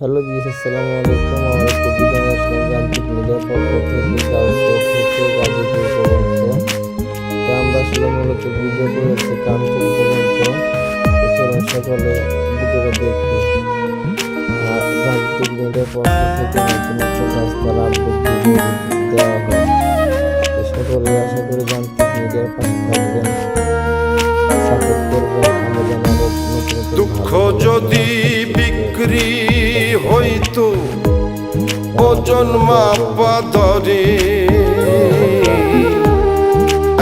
Hello BS আসসালামু আলাইকুম। আমার একটা ভিডিও আসলাম যান্ত্রিক মিডিয়ার পক্ষ থেকে গাউসিয়া থেকে পর্যন্ত তো আমরা আসলে মূলত ভিডিও করেছি কামচুর পর্যন্ত চলুন সকলে ভিডিওটা দেখি আর যান্ত্রিক মিডিয়ার পক্ষ থেকে নতুন একটা রাস্তার আপডেট দেওয়া হয় সকলে আশা করি যান্ত্রিক মিডিয়ার পাশে থাকবেন। সাপোর্ট করবেন। আমরা দুঃখ যদি ওজন ধরে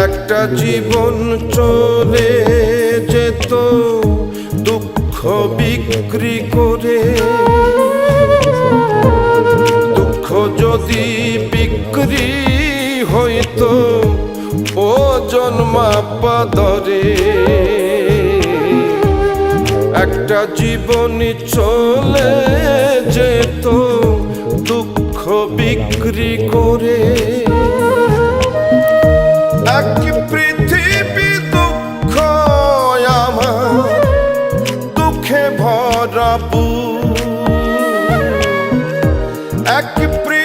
একটা জীবন চলে যেত, দুঃখ বিক্রি করে। দুঃখ যদি বিক্রি হইতো ওজন মাপা ধরে একটা জীবনী চলে যেত, দুঃখ বিক্রি করে। এক পৃথিবী দুঃখ আমার দুঃখে ভরা এক পৃথিবী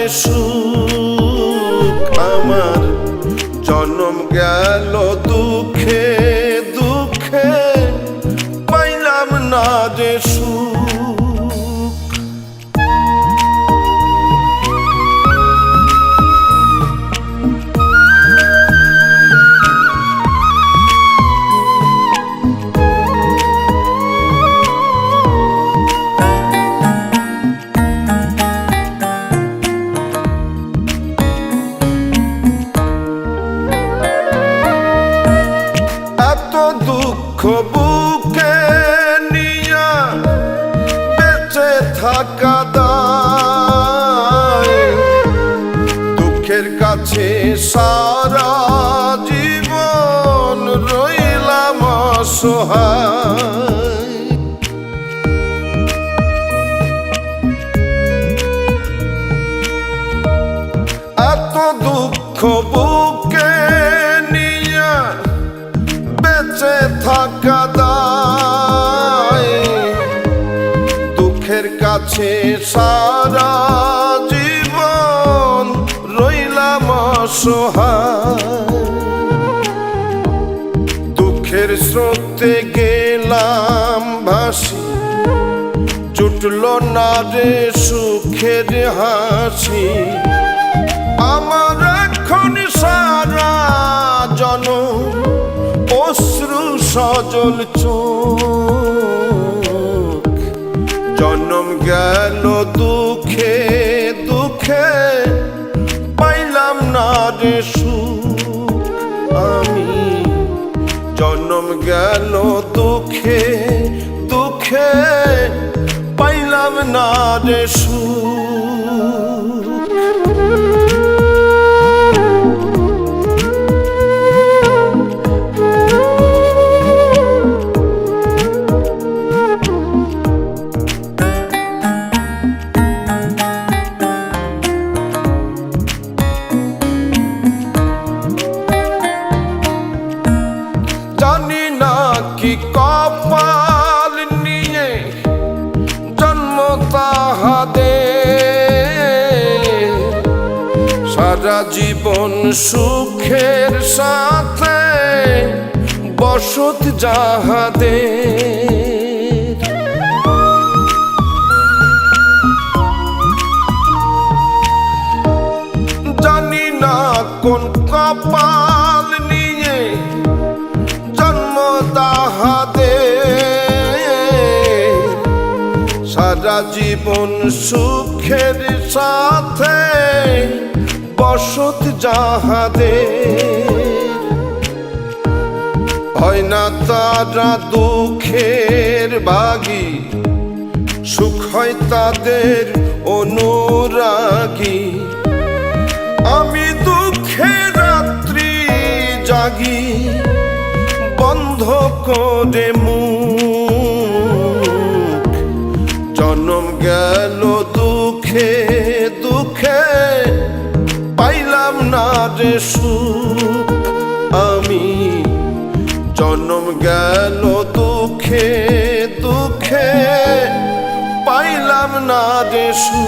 না রে সুখ। আমার জন্ম গেল দুঃখে দুঃখে। পাইলাম না যে সুখ। থাকা দায়। দুঃখের কাছে সারা জীবন রইলাম অসহায়। সারা জীবন রইলাম অসহায়। দুঃখের স্রোতে গেলাম ভাসি। জুটল না রে সুখের হাসি। আমার এখন সারা জন অশ্রু সজল চোখ গেল দুঃখে দুঃখে, পাইলাম না রে আমি। জন্ম গেল দুঃখে দুঃখে, পাইলাম না রে সুখ। সারা জীবন সুখের সাথে বসত যাহাদে জানি না কোন কপাল নিয়ে জন্ম তাহাদে সারা জীবন সুখের সাথে বসত যাহাদে হয় না তারা দুঃখের বাগি, সুখ হয় তাদের অনুরাগী। আমি দুঃখে রাত্রি জাগি, বন্ধ করে মুখ। জনম গেল দুঃখে দুঃখে সুখ আমি জন্ম গেল দুঃখে দুঃখে পাইলাম না দেশু